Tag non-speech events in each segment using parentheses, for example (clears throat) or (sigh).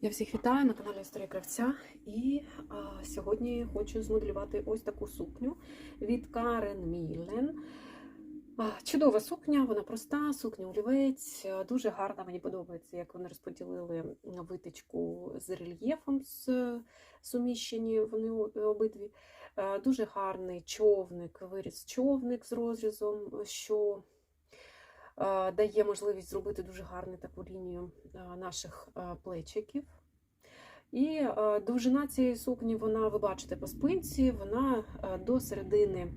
Я всіх вітаю на каналі Історія Кравця. І а, сьогодні хочу змоделювати ось таку сукню від Карен Міллен. Чудова сукня, вона проста, сукня олівець, дуже гарна. Мені подобається, як вони розподілили витичку з рельєфом з суміщені вони обидві. Дуже гарний човник, виріз човник з розрізом, що дає можливість зробити дуже гарну таку лінію наших плечиків. І е, довжина цієї сукні, вона, ви бачите, по спинці, вона е, до середини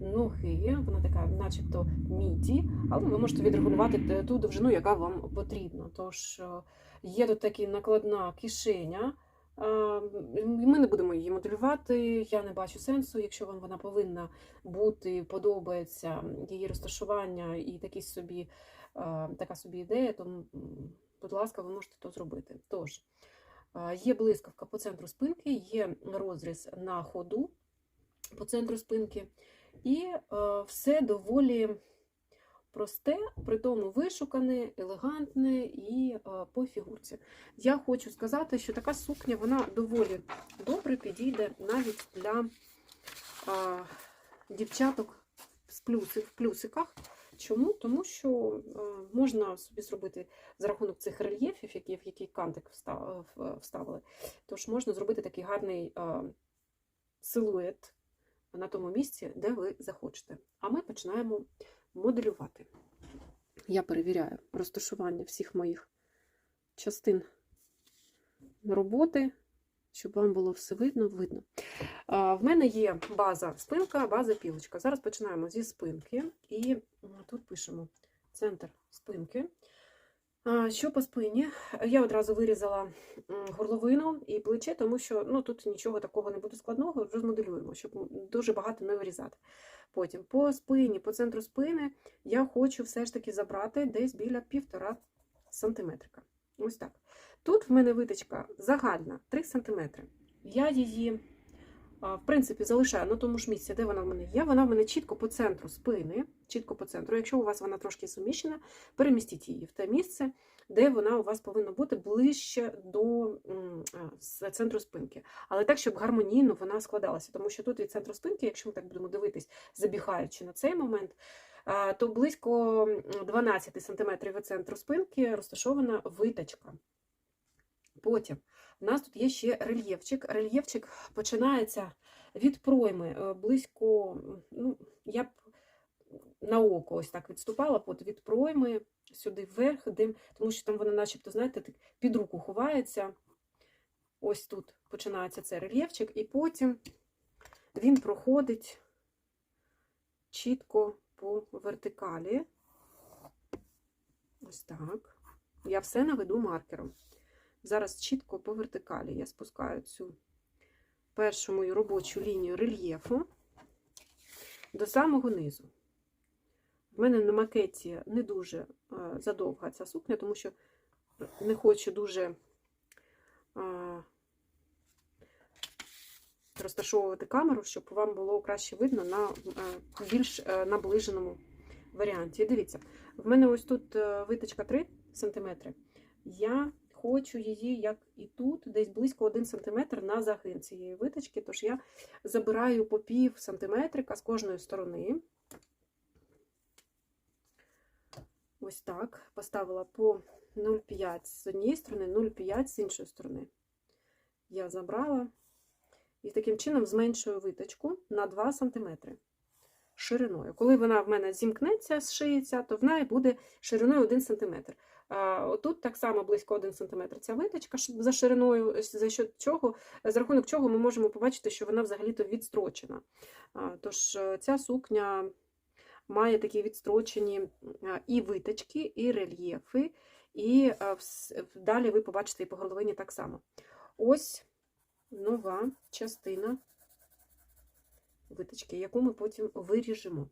ноги, вона така, начебто, міді, але ви можете відрегулювати ту довжину, яка вам потрібна. Тож е, є тут така накладна кишеня. Е, Ми не будемо її моделювати. Я не бачу сенсу. Якщо вам вона повинна бути, подобається її розташування і такі собі, е, така собі ідея, то, будь ласка, ви можете то зробити. Тож, Є блискавка по центру спинки, є розріз на ходу по центру спинки, і е, все доволі просте, при тому вишукане, елегантне і е, по фігурці. Я хочу сказати, що така сукня вона доволі добре підійде навіть для е, дівчаток з плюси, в плюсиках. Чому? Тому що е, можна собі зробити за рахунок цих рельєфів, які, в який кантик в- вставили, тож можна зробити такий гарний е, силует на тому місці, де ви захочете. А ми починаємо моделювати. Я перевіряю розташування всіх моїх частин роботи, щоб вам було все видно, видно. А, В мене є база спинка, база пілочка. Зараз починаємо зі спинки, і тут пишемо центр спинки. А, Що по спині? Я одразу вирізала горловину і плече, тому що ну, тут нічого такого не буде складного, розмоделюємо, щоб дуже багато не вирізати. Потім по спині, по центру спини я хочу все ж таки забрати десь біля півтора сантиметрика. Ось так. Тут в мене виточка загальна 3 см. Я її, в принципі, залишаю на тому ж місці, де вона в мене є. Вона в мене чітко по центру спини. Чітко по центру. Якщо у вас вона трошки суміщена, перемістіть її в те місце, де вона у вас повинна бути ближче до центру спинки. Але так, щоб гармонійно вона складалася. Тому що тут від центру спинки, якщо ми так будемо дивитись, забігаючи на цей момент, то близько 12 см від центру спинки розташована виточка. Потім у нас тут є ще рельєфчик. Рельєфчик починається від пройми е, близько, ну, я б на око ось так відступала, от від пройми сюди вверх, де, тому що там вона начебто, знаєте, так під руку ховається. Ось тут починається цей рельєфчик, і потім він проходить чітко по вертикалі. Ось так. Я все наведу маркером. Зараз чітко по вертикалі я спускаю цю першу мою робочу лінію рельєфу до самого низу. В мене на макеті не дуже задовга ця сукня, тому що не хочу дуже розташовувати камеру, щоб вам було краще видно на більш е, наближеному варіанті. Дивіться, в мене ось тут е, виточка 3 см. Я хочу її, як і тут, десь близько 1 см на загин цієї виточки. Тож я забираю по пів сантиметрика з кожної сторони. Ось так. Поставила по 0,5 з однієї сторони, 0,5 з іншої сторони. Я забрала і таким чином зменшую виточку на 2 см шириною. Коли вона в мене зімкнеться, зшиється, то в неї буде шириною 1 см. А, Отут так само близько 1 см ця виточка за шириною, за що чого, за рахунок чого ми можемо побачити, що вона взагалі-то відстрочена. Тож е, ця сукня має такі відстрочені і виточки, і рельєфи, і далі ви побачите і по горловині так само. Ось нова частина виточки, яку ми потім виріжемо.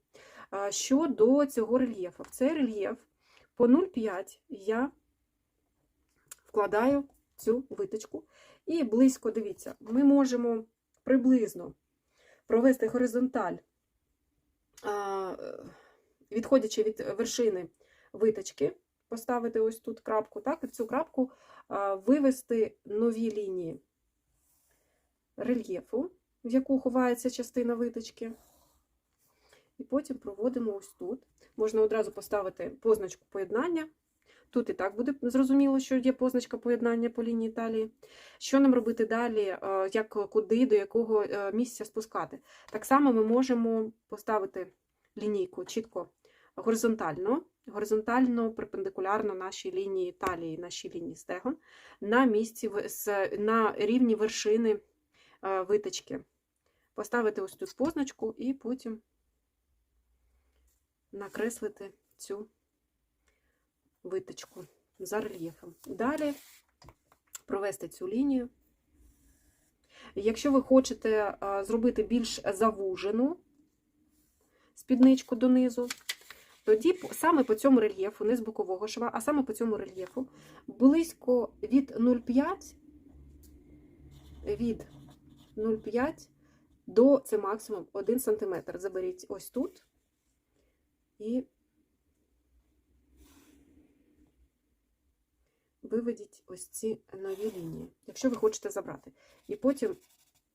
Щодо цього рельєфу, цей рельєф по 0,5 я вкладаю цю виточку. І близько, дивіться, ми можемо приблизно провести горизонталь, відходячи від вершини виточки, поставити ось тут крапку, так, і цю крапку вивести нові лінії рельєфу, в яку ховається частина виточки. І потім проводимо ось тут. Можна одразу поставити позначку поєднання. Тут і так буде зрозуміло, що є позначка поєднання по лінії талії. Що нам робити далі, е, як куди, до якого е, місця спускати? Так само ми можемо поставити лінійку чітко горизонтально, горизонтально перпендикулярно нашій лінії талії, нашій лінії стегон, на місці на рівні вершини е, виточки. Поставити ось тут позначку і потім накреслити цю виточку за рельєфом. Далі провести цю лінію. Якщо ви хочете зробити більш завужену спідничку донизу, тоді саме по цьому рельєфу, не з бокового шва, а саме по цьому рельєфу, близько від 0,5 від 0,5 до це максимум 1 см. Заберіть ось тут і виведіть ось ці нові лінії, якщо ви хочете забрати. І потім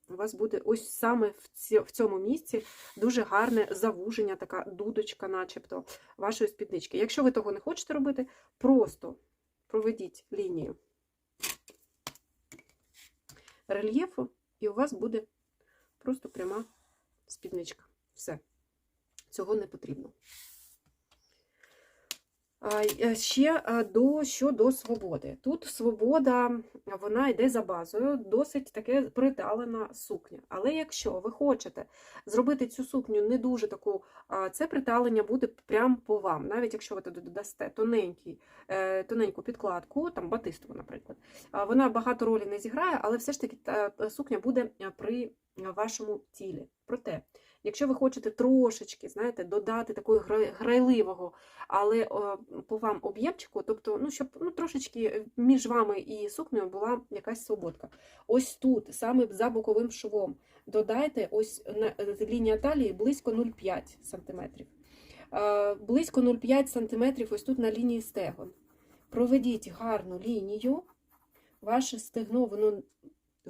у вас буде ось саме в цьому місці дуже гарне завуження, така дудочка, начебто, вашої спіднички. Якщо ви того не хочете робити, просто проведіть лінію рельєфу, і у вас буде просто пряма спідничка. Все. Цього не потрібно. Е, Ще е, до, щодо свободи. Тут свобода, вона йде за базою, досить таке приталена сукня. Але якщо ви хочете зробити цю сукню не дуже таку, це приталення буде прямо по вам. Навіть якщо ви туди додасте тоненький, е, тоненьку підкладку, там батистову, наприклад, вона багато ролі не зіграє, але все ж таки та сукня буде при вашому тілі. Проте, якщо ви хочете трошечки, знаєте, додати такого грайливого, але по вам об'ємчику, тобто, ну, щоб ну, трошечки між вами і сукнею була якась свободка. Ось тут, саме за боковим швом, додайте ось е, лінія талії близько 0,5 см. Е, Близько 0,5 см ось тут на лінії стегон. Проведіть гарну лінію. Ваше стегно, воно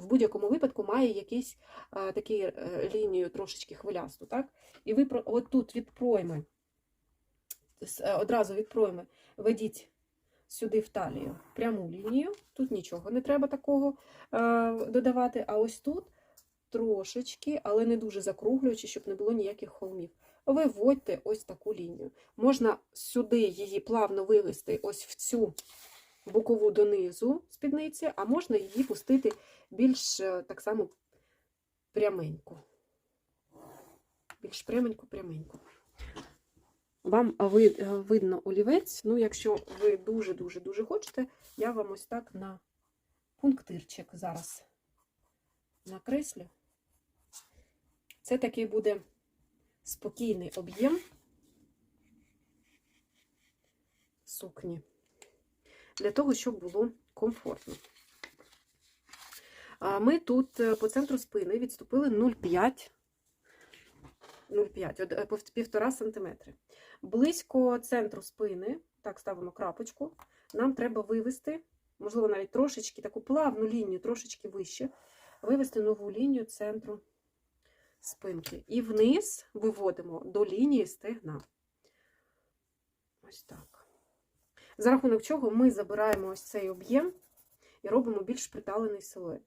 в будь-якому випадку має якийсь а, такі е, лінію трошечки хвилясту, так? І ви от тут від пройми, е, одразу від пройми ведіть сюди в талію пряму лінію. Тут нічого не треба такого е, додавати. А ось тут трошечки, але не дуже закруглюючи, щоб не було ніяких холмів. Виводьте ось таку лінію. Можна сюди її плавно вивести ось в цю бокову донизу спідниці, а можна її пустити більш е, так само пряменько. Більш пряменько, пряменько. Вам ви- е, видно олівець. Ну, якщо ви дуже-дуже дуже хочете, я вам ось так на пунктирчик зараз накреслю. Це такий буде спокійний об'єм сукні. Для того, щоб було комфортно. Ми тут е, по центру спини відступили 0,5 0,5, от, е, півтора сантиметри. Близько центру спини, так, ставимо крапочку, нам треба вивести, можливо, навіть трошечки таку плавну лінію, трошечки вище, вивести нову лінію центру спинки. І вниз виводимо до лінії стегна. Ось так. За рахунок чого ми забираємо ось цей об'єм і робимо більш приталений силует.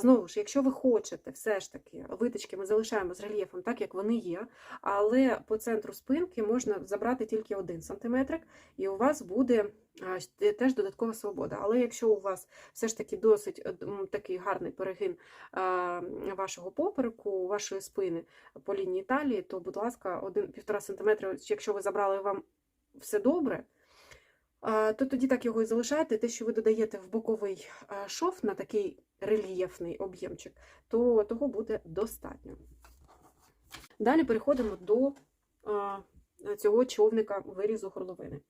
Знову ж, якщо ви хочете, все ж таки, виточки ми залишаємо з рельєфом так, як вони є, але по центру спинки можна забрати тільки один сантиметрик, і у вас буде теж додаткова свобода. Але якщо у вас все ж таки досить е, такий гарний перегин вашого попереку, вашої спини по лінії талії, то, будь ласка, 1-1,5 см, якщо ви забрали вам все добре, то тоді так його і залишаєте. Те, що ви додаєте в боковий шов на такий рельєфний об'ємчик, то того буде достатньо. Далі переходимо до цього човника вирізу горловини.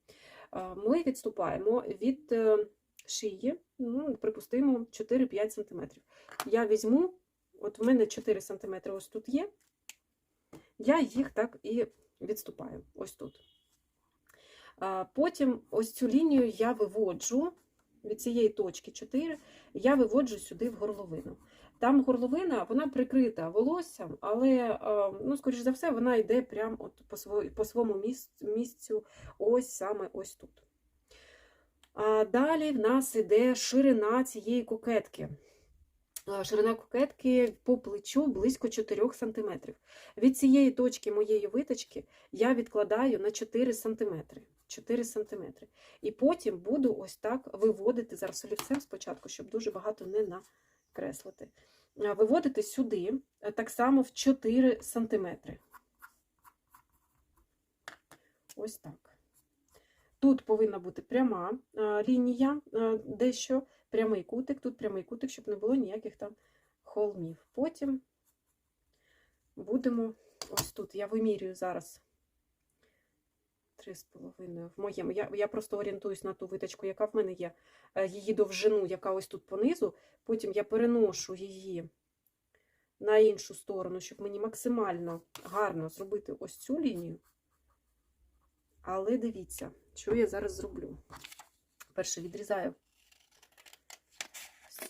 Ми відступаємо від е, шиї, ну, припустимо, 4-5 см. Я візьму, от в мене 4 см ось тут є, я їх так і відступаю, ось тут. Потім ось цю лінію я виводжу від цієї точки 4 я виводжу сюди в горловину. Там горловина, вона прикрита волоссям, але, ну, скоріш за все, вона йде прямо от по, сво- по своєму місцю, ось саме ось тут. А далі в нас іде ширина цієї кокетки. Ширина кокетки по плечу близько 4 см. Від цієї точки моєї виточки я відкладаю на 4 см. 4 см. І потім буду ось так виводити зараз олівцем спочатку, щоб дуже багато не накреслити. Виводити сюди е, так само в 4 см. Ось так. Тут повинна бути пряма е, лінія, е, дещо прямий кутик, тут прямий кутик, щоб не було ніяких там холмів. Потім будемо ось тут. Я вимірюю зараз 3,5 в моєму. Я, я просто орієнтуюсь на ту виточку, яка в мене є, е, її довжину, яка ось тут понизу. Потім я переношу її на іншу сторону, щоб мені максимально гарно зробити ось цю лінію. Але дивіться, що я зараз зроблю. Перше відрізаю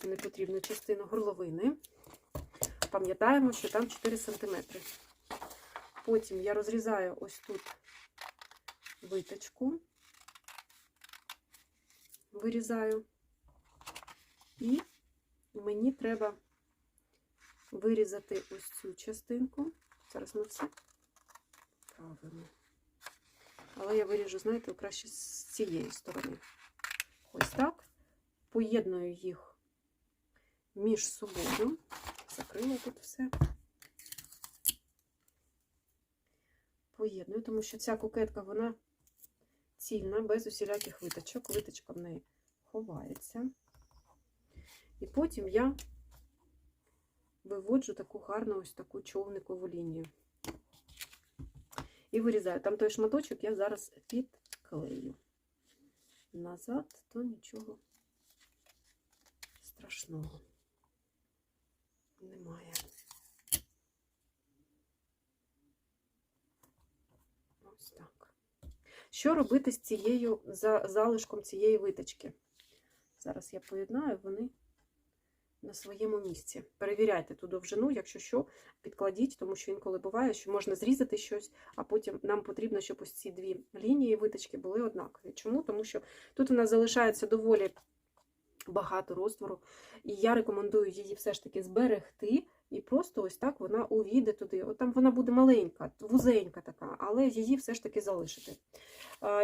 цю непотрібну частину горловини. Пам'ятаємо, що там 4 см. Потім я розрізаю ось тут виточку, вирізаю. І мені треба вирізати ось цю частинку. Зараз ми все правимо. Але я виріжу, знаєте, краще з цієї сторони. Ось так. Поєдную їх між собою. Закрила тут все. Поєдную, тому що ця кокетка, вона цільна, без усіляких виточок. Виточка в неї ховається. І потім я виводжу таку гарну ось таку човникову лінію. І вирізаю. Там той шматочок я зараз підклею. Назад, то нічого страшного немає. Ось так. Що робити з цією за залишком цієї виточки? Зараз я поєднаю, вони на своєму місці. Перевіряйте ту довжину, якщо що, підкладіть, тому що інколи буває, що можна зрізати щось, а потім нам потрібно, щоб ось ці дві лінії виточки були однакові. Чому? Тому що тут у нас залишається доволі багато розтвору, і я рекомендую її все ж таки зберегти. І просто ось так вона увійде туди. От там вона буде маленька, вузенька така, але її все ж таки залишити.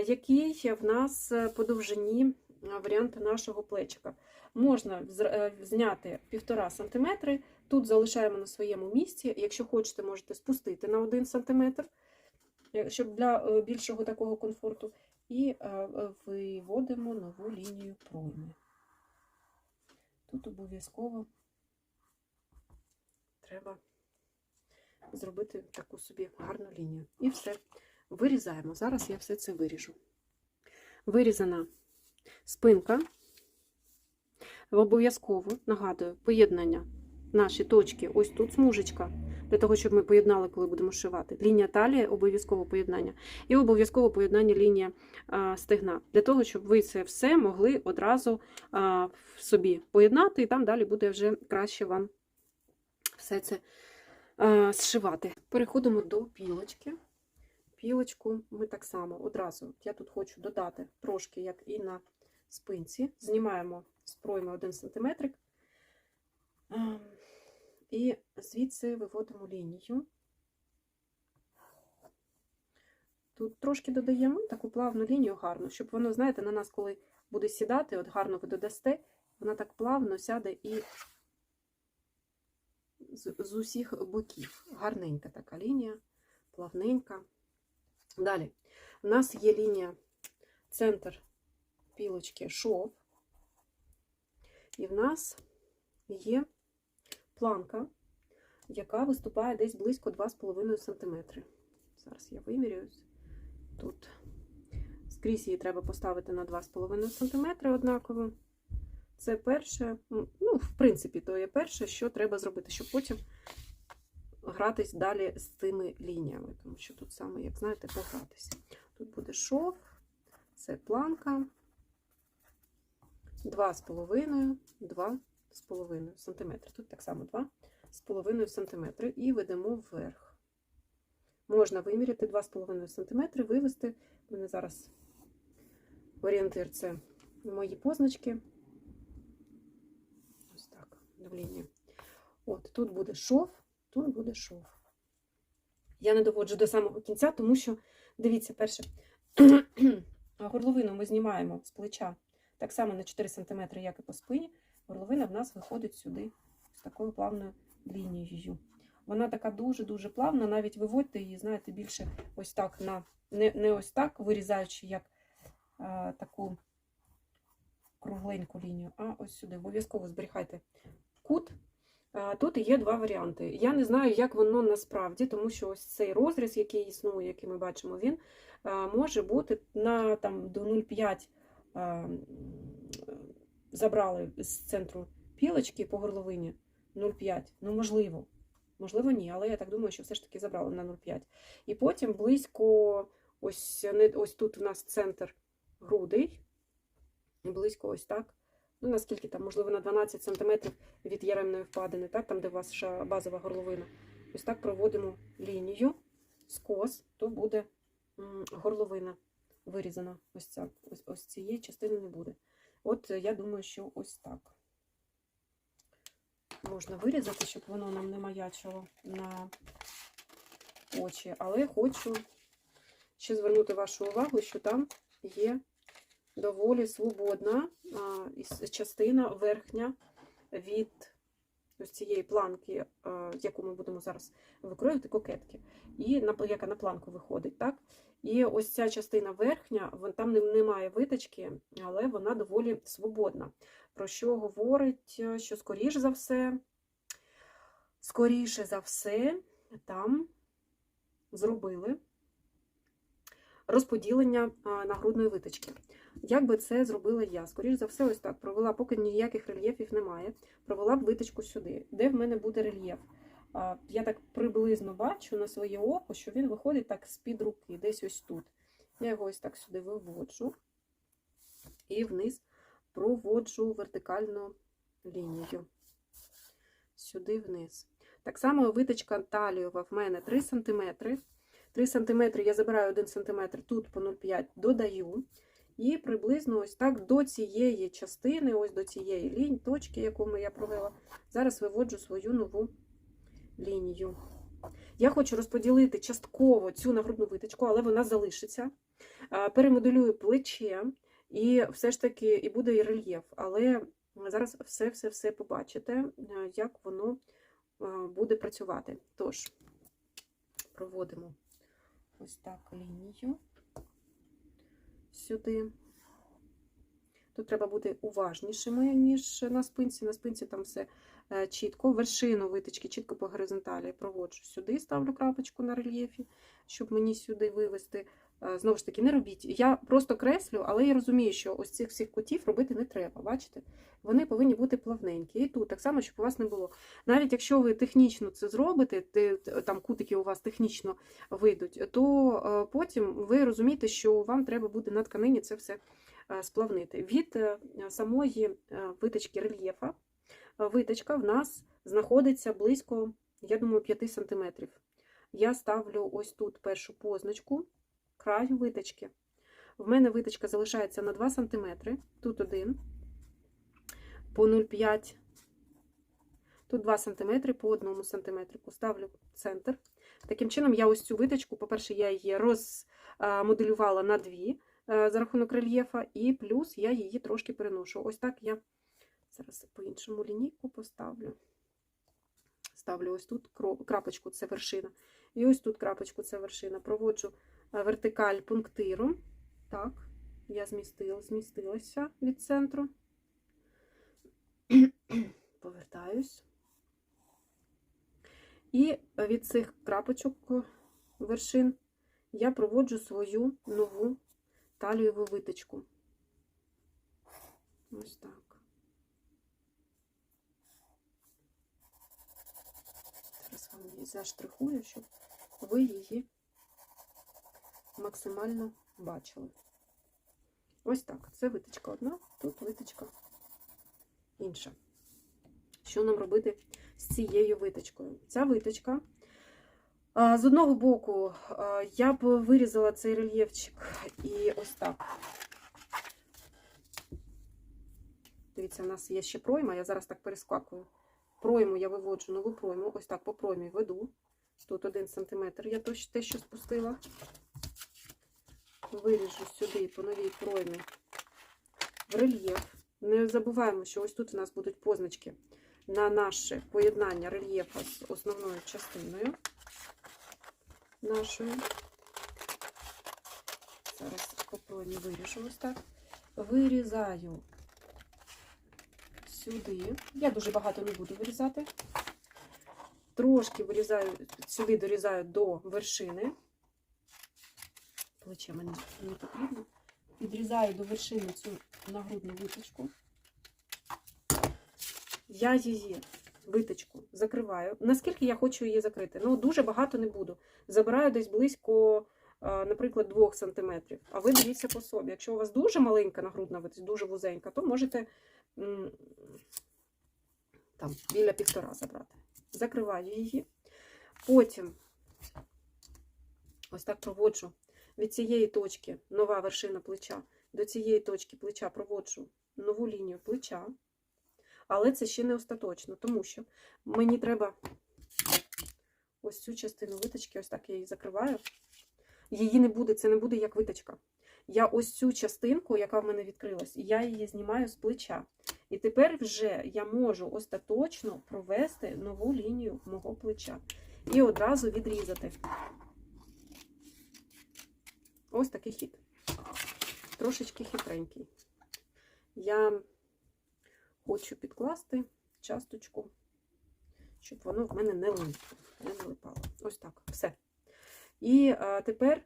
Який в нас е, по довжині варіант нашого плечика? Можна е, зняти 1,5 см, тут залишаємо на своєму місці. Якщо хочете, можете спустити на 1 см, е, щоб для е, більшого такого комфорту. І е, е, виводимо нову лінію пройми. Тут обов'язково треба зробити таку собі гарну лінію. І все. Вирізаємо. Зараз я все це виріжу. Вирізана спинка. Обов'язково, нагадую, поєднання наші точки. Ось тут смужечка. Для того, щоб ми поєднали, коли будемо шивати. Лінія талії обов'язково поєднання. І обов'язково поєднання лінія стегна. Для того, щоб ви це все могли одразу в собі поєднати, і там далі буде вже краще вам все це а, зшивати. Переходимо до пілочки. Пілочку ми так само одразу. Я тут хочу додати трошки, як і на спинці. Знімаємо з пройми 1 см. І звідси виводимо лінію. Тут трошки додаємо таку плавну лінію гарну, щоб воно, знаєте, на нас, коли буде сідати, от гарно ви додасте, вона так плавно сяде і з, з усіх боків. Гарненька така лінія, плавненька. Далі, у нас є лінія центр пілочки шов, і в нас є планка, яка виступає десь близько 2,5 см. Зараз я вимірююсь. Тут скрізь її треба поставити на 2,5 см однаково. Це перше, ну, в принципі, то є перше, що треба зробити, щоб потім гратись далі з цими лініями. Тому що тут саме, як знаєте, погратися. Тут буде шов, це планка. 2,5, 2,5 см. Тут так само 2,5 см. І ведемо вверх. Можна виміряти 2,5 см, вивести. У мене зараз орієнтир це мої позначки. Давління. От, тут буде шов, тут буде шов. Я не доводжу до самого кінця, тому що, дивіться, перше, (clears throat) горловину ми знімаємо з плеча так само на 4 см, як і по спині. Горловина в нас виходить сюди з такою плавною лінією. Вона така дуже-дуже плавна, навіть виводьте її, знаєте, більше ось так, на, не, не ось так, вирізаючи як а, таку кругленьку лінію, а ось сюди. Обов'язково зберігайте кут. Тут є два варіанти. Я не знаю, як воно насправді, тому що ось цей розріз, який існує, який ми бачимо, він може бути на там, до 0,5 забрали з центру пілочки по горловині 0,5. Ну, можливо. Можливо, ні, але я так думаю, що все ж таки забрали на 0,5. І потім близько, ось, ось тут у нас центр грудей, близько ось так. Ну, наскільки там, можливо, на 12 см від яремної впадини, так, там, де у вас базова горловина. Ось так проводимо лінію, скос, то буде горловина вирізана. Ось, ця, ось, ось цієї частини не буде. От я думаю, що ось так. Можна вирізати, щоб воно нам не маячило на очі. Але хочу ще звернути вашу увагу, що там є доволі свободна частина верхня від ось цієї планки, яку ми будемо зараз викроювати, кокетки, і яка на планку виходить. так? І ось ця частина верхня, там немає виточки, але вона доволі свободна. Про що говорить, е, що скоріш за все, скоріше за все, там зробили розподілення нагрудної виточки. Як би це зробила я? Скоріш за все, ось так провела, поки ніяких рельєфів немає, провела б виточку сюди, де в мене буде рельєф. Я так приблизно бачу на своє око, що він виходить так з-під руки, десь ось тут. Я його ось так сюди виводжу і вниз проводжу вертикальну лінію. Сюди вниз. Так само виточка талієва в мене 3 см. 3 см я забираю 1 см, тут по 0,5 додаю. І приблизно ось так до цієї частини, ось до цієї лінії, точки, яку я провела, зараз виводжу свою нову лінію. Я хочу розподілити частково цю нагрудну виточку, але вона залишиться. Перемоделюю плече, і все ж таки і буде і рельєф. Але зараз все-все-все побачите, е, як воно е, буде працювати. Тож, проводимо ось так лінію сюди. Тут треба бути уважнішими, ніж на спинці. На спинці там все е, чітко. Вершину витички чітко по горизонталі проводжу сюди, ставлю крапочку на рельєфі, щоб мені сюди вивести. Е, Знову ж таки, не робіть. Я просто креслю, але я розумію, що ось цих всіх кутів робити не треба. Бачите? Вони повинні бути плавненькі. І тут так само, щоб у вас не було. Навіть якщо ви технічно це зробите, там кутики у вас технічно вийдуть, то е, потім ви розумієте, що вам треба буде на тканині це все е, сплавнити. Від самої виточки рельєфа виточка в нас знаходиться близько, я думаю, 5 см. Я ставлю ось тут першу позначку краю виточки. В мене виточка залишається на 2 см, тут один, по 0,5, тут 2 см, по 1 см. Ставлю центр. Таким чином, я ось цю виточку, по-перше, я її розмоделювала на дві за рахунок рельєфа, і плюс я її трошки переношу. Ось так я зараз по-іншому лінійку поставлю. Ставлю ось тут крапочку, це вершина. І ось тут крапочку, це вершина. Проводжу е, вертикаль пунктиром. Так, я змістила, змістилася від центру. (clears throat) Повертаюсь. І від цих крапочок е, вершин я проводжу свою нову талієву виточку. Ось так. Її заштрихую, щоб ви її максимально бачили. Ось так. Це виточка одна, тут виточка інше. Що нам робити з цією виточкою? Ця виточка. З одного боку, я б вирізала цей рельєфчик і ось так. Дивіться, у нас є ще пройма, я зараз так перескакую. Пройму я виводжу нову пройму, ось так по проймі веду. Тут один сантиметр, я те, що спустила. Виріжу сюди по новій проймі в рельєф. Не забуваємо, що ось тут у нас будуть позначки на наше поєднання рельєфа з основною частиною нашою. Зараз по проймі виріжу ось так. Вирізаю сюди. Я дуже багато не буду вирізати. Трошки вирізаю, сюди дорізаю до вершини. Плече мені не потрібно. Відрізаю до вершини цю нагрудну виточку. Я її виточку закриваю. Наскільки я хочу її закрити? Ну, дуже багато не буду. Забираю десь близько, наприклад, 2 см. А ви дивіться по собі. Якщо у вас дуже маленька нагрудна виточка, дуже вузенька, то можете там, біля півтора забрати. Закриваю її. Потім ось так проводжу від цієї точки нова вершина плеча, до цієї точки плеча проводжу нову лінію плеча. Але це ще не остаточно, тому що мені треба ось цю частину виточки, ось так я її закриваю. Її не буде, це не буде як виточка. Я ось цю частинку, яка в мене відкрилась, я її знімаю з плеча. І тепер вже я можу остаточно провести нову лінію мого плеча. І одразу відрізати. Ось такий хід. Трошечки хитренький. Я хочу підкласти часточку, щоб воно в мене не липло, не налипало. Ось так, все. І а, тепер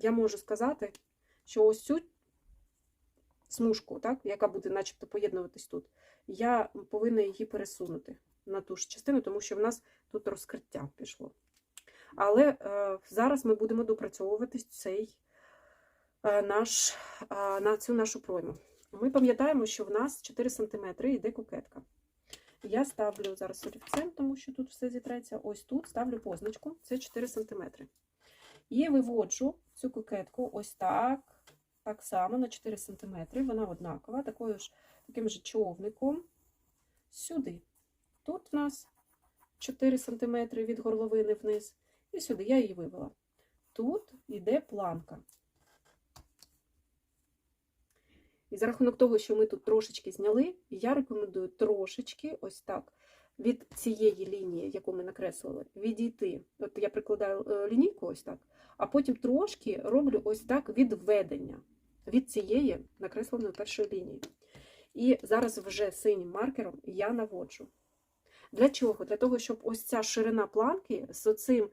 я можу сказати, що ось цю смужку, так, яка буде начебто поєднуватись тут, я повинна її пересунути на ту ж частину, тому що в нас тут розкриття пішло. Але е, зараз ми будемо допрацьовувати цей е, наш, е, на цю нашу пройму. Ми пам'ятаємо, що в нас 4 см йде кукетка. Я ставлю зараз олівцем, тому що тут все зітреться. Ось тут ставлю позначку, це 4 см. І виводжу цю кукетку ось так, так само на 4 см. Вона однакова, такою ж, таким же човником сюди. Тут в нас 4 см від горловини вниз. І сюди я її вивела. Тут йде планка. І за рахунок того, що ми тут трошечки зняли, я рекомендую трошечки ось так від цієї лінії, яку ми накреслили, відійти. От я прикладаю е, лінійку ось так, а потім трошки роблю ось так відведення від цієї накресленої першої лінії. І зараз вже синім маркером я наводжу. Для чого? Для того, щоб ось ця ширина планки з цим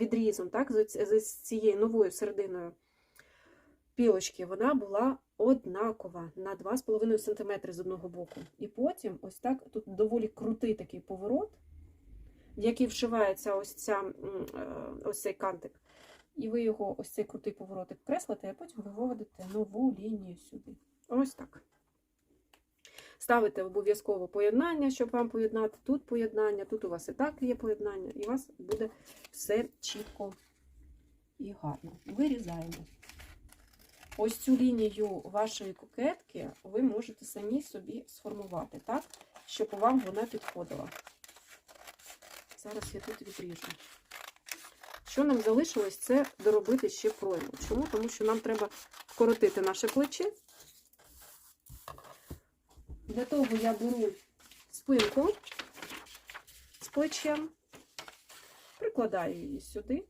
відрізом, так, з цією новою серединою пілочки, вона була однакова на 2,5 см з одного боку. І потім ось так, тут доволі крутий такий поворот, в який вшивається ось, ця, е, ось цей кантик. І ви його, ось цей крутий поворотик креслите, а потім ви виводите нову лінію сюди. Ось так. Ставите обов'язково поєднання, щоб вам поєднати. Тут поєднання, тут у вас і так є поєднання, і у вас буде все чітко і гарно. Вирізаємо. Ось цю лінію вашої кокетки ви можете самі собі сформувати, так, щоб вам вона підходила. Зараз я тут відріжу. Що нам залишилось, це доробити ще пройму. Чому? Тому що нам треба вкоротити наше плече. Для того я беру спинку з плечем, прикладаю її сюди.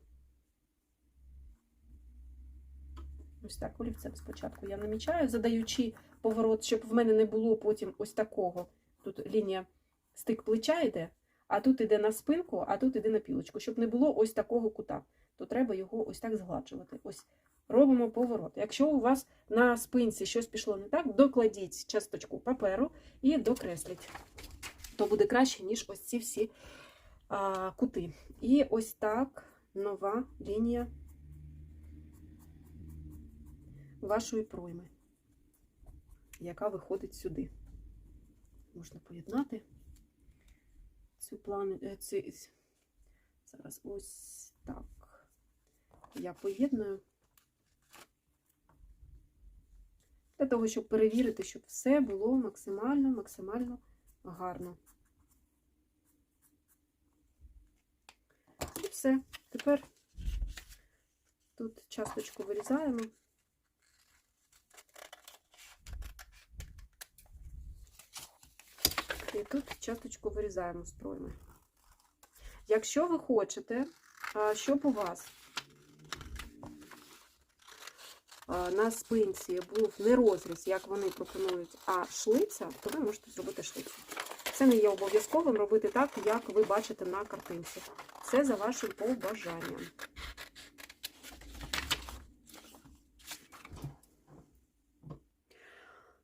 Ось так, олівцем спочатку я намічаю, задаючи поворот, щоб в мене не було потім ось такого. Тут лінія стик плеча йде, а тут йде на спинку, а тут йде на пілочку. Щоб не було ось такого кута, то треба його ось так згладжувати. Ось робимо поворот. Якщо у вас на спинці щось пішло не так, докладіть часточку паперу і докресліть. То буде краще, ніж ось ці всі а, кути. І ось так нова лінія вашої пройми, яка виходить сюди. можна поєднати цю плани. е, Ці, зараз ось так. Я поєдную. Для того, щоб перевірити, щоб все було максимально, максимально гарно. І все. Тепер тут часточку вирізаємо. І тут часточку вирізаємо з пройми. Якщо ви хочете, щоб у вас на спинці був не розріз, як вони пропонують, а шлиця, то ви можете зробити шлицю. Це не є обов'язковим робити так, як ви бачите на картинці. Це за вашим побажанням.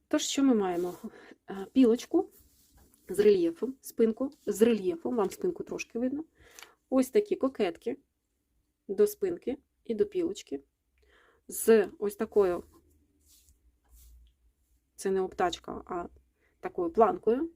Тож, що ми маємо? Пілочку з рельєфом, спинку з рельєфом, вам спинку трошки видно. Ось такі кокетки до спинки і до пілочки. З ось такою, це не обтачка, а такою планкою.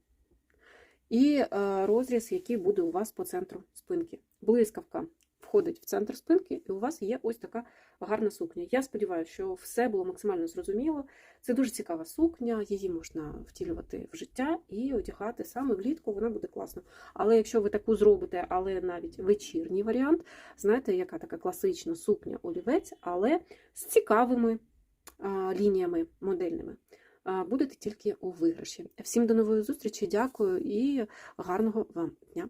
І е, розріз, який буде у вас по центру спинки. Блискавка входить в центр спинки, і у вас є ось така гарна сукня. Я сподіваюся, що все було максимально зрозуміло. Це дуже цікава сукня, її можна втілювати в життя і одягати саме влітку, вона буде класно. Але якщо ви таку зробите, але навіть вечірній варіант, знаєте, яка така класична сукня олівець, але з цікавими лініями модельними. Будете тільки у виграші. Всім до нової зустрічі, дякую і гарного вам дня!